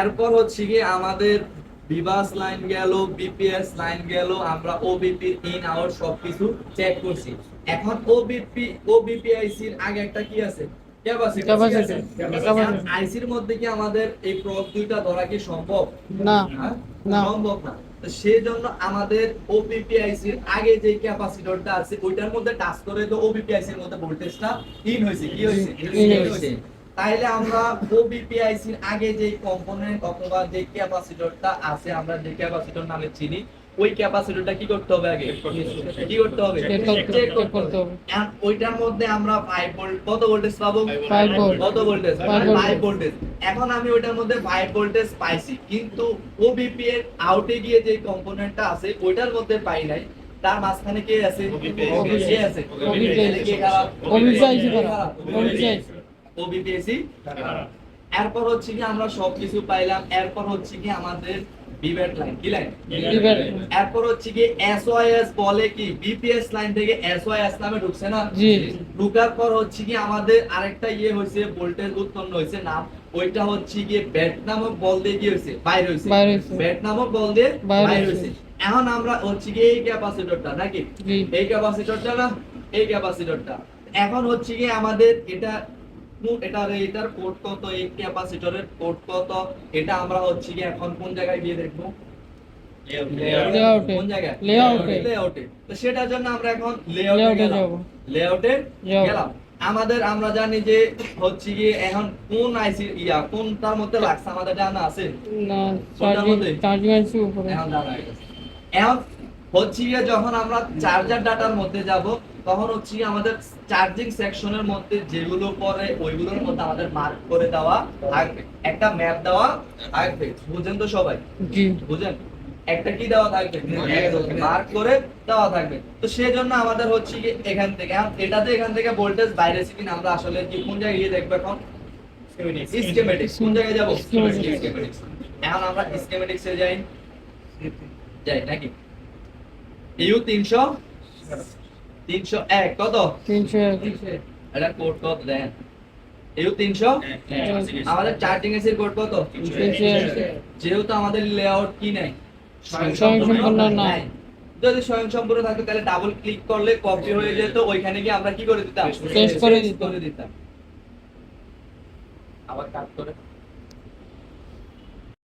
এরপর হচ্ছে কি আমাদের বিবাস লাইন গেল, বিপিএস লাইন গেল, আমরা ওবিপি ইন আউট সবকিছু চেক করছি এখন ওবিপি ওবিপিআইসির আগে একটা কি আছে। আইসির মধ্যে কি আমাদের এই প্রব দুইটা ধরা কি সম্ভব? না? সম্ভব না। তো সেই জন্য আমাদের আগে যে ক্যাপাসিটরটা আছে ওইটার মধ্যে টাচ করে তো ওবিপিআইসির মধ্যে ভোল্টেজটা ইন হয়েছে। কি হয়েছে। তাইলে আমরা আগে যে কম্পোনেন্ট অথবা যে ক্যাপাসিটরটা আছে আমরা যে ক্যাপাসিটর নামে চিনি ওই ক্যাপাসিটরটা কি করতে হবে আগে? কি করতে হবে? Check করতে- হবে। ওইটার মধ্যে আমরা 5 ভোল্ট কত ভোল্টেজ পাবো? Five volt। কত ভোল্টেজ 5 ভোল্টেজ এখন আমি ওইটার মধ্যে 5 ভোল্টেজ পাইছি কিন্তু ওবিপি এর আউটে গিয়ে যে কম্পোনেন্টটা আছে ওইটার মধ্যে পাই নাই। তার মাঝখানে কে আছে? কে আছে? খারাপ। OBPIC ওবিপিএসি এরপর হচ্ছে কি আমরা সবকিছু পাইলাম। এরপর হচ্ছে কি আমাদের বিভেট লাইন কি লাইন এরপর হচ্ছে কি এসওআইএস বলে কি? বিপিএস লাইন থেকে এসওআইএস নামে ঢুকছে না? ঢুকার পর হচ্ছে কি আমাদের আরেকটা ইয়ে হয়েছে ভোল্টেজ উৎপন্ন হয়েছে নাম। ওইটা হচ্ছে কি ব্যাট নামক বল দিয়ে কি হয়েছে? বাইরে হয়েছে। ব্যাট নামক বল দিয়ে বাইরে হয়েছে। এখন আমরা হচ্ছে কি এই ক্যাপাসিটরটা নাকি। এই ক্যাপাসিটরটা না? এই ক্যাপাসিটরটা। এখন হচ্ছে কি আমাদের এটা এটার এটার কোড কত এই ক্যাপাসিটরের কোড কত এটা আমরা হচ্ছে কি এখন কোন জায়গায় গিয়ে দেখব। কোন জায়গায়? Layout-এ। লেআউটে তো সেটার জন্য আমরা এখন লেআউটে যাব। লেআউটে গেলাম। আমাদের আমরা জানি যে হচ্ছে কি এখন কোন আইসি ইয়া কোনটার মধ্যে লাগছে? আমাদের জানা আছে? না চার্জিং চার্জিং আইসি উপরে। এখন জানা এখন হচ্ছে গিয়ে যখন আমরা চার্জার ডাটার মধ্যে যাব তখন হচ্ছে গিয়ে আমাদের চার্জিং সেকশনের মধ্যে যেগুলো পরে ওইগুলোর মধ্যে আমাদের মার্ক করে দেওয়া থাকবে। একটা ম্যাপ দেওয়া থাকবে বুঝেন তো সবাই? জি। বুঝেন? একটা কি দেওয়া থাকবে? মার্ক করে দেওয়া থাকবে। তো সেই জন্য আমাদের হচ্ছে কি এখান থেকে এখন এটাতে এখান থেকে ভোল্টেজ বাইরে কিনা আমরা আসলে কি কোন জায়গায় গিয়ে দেখব এখন? স্কিমেটিক্স কোন জায়গায় যাব। এখন আমরা স্কিমেটিক্সে যাই। যাই নাকি? ইউ তিনশো? তিনশো এক কত? তিনশো এক। এটা কোড কত দেন? ইউ তিনশো? আমাদের চার্জিং এসির কোড কত? যেহেতু আমাদের লেআউট কি নাই? স্বয়ংসম্পূর্ণ নাই। যদি স্বয়ং সম্পূর্ণ থাকতো তাহলে ডাবল ক্লিক করলে কপি হয়ে যেত ওইখানে গিয়ে আমরা কি করে দিতাম? Paste করে দিতাম। করে দিতাম। আবার কাট করে।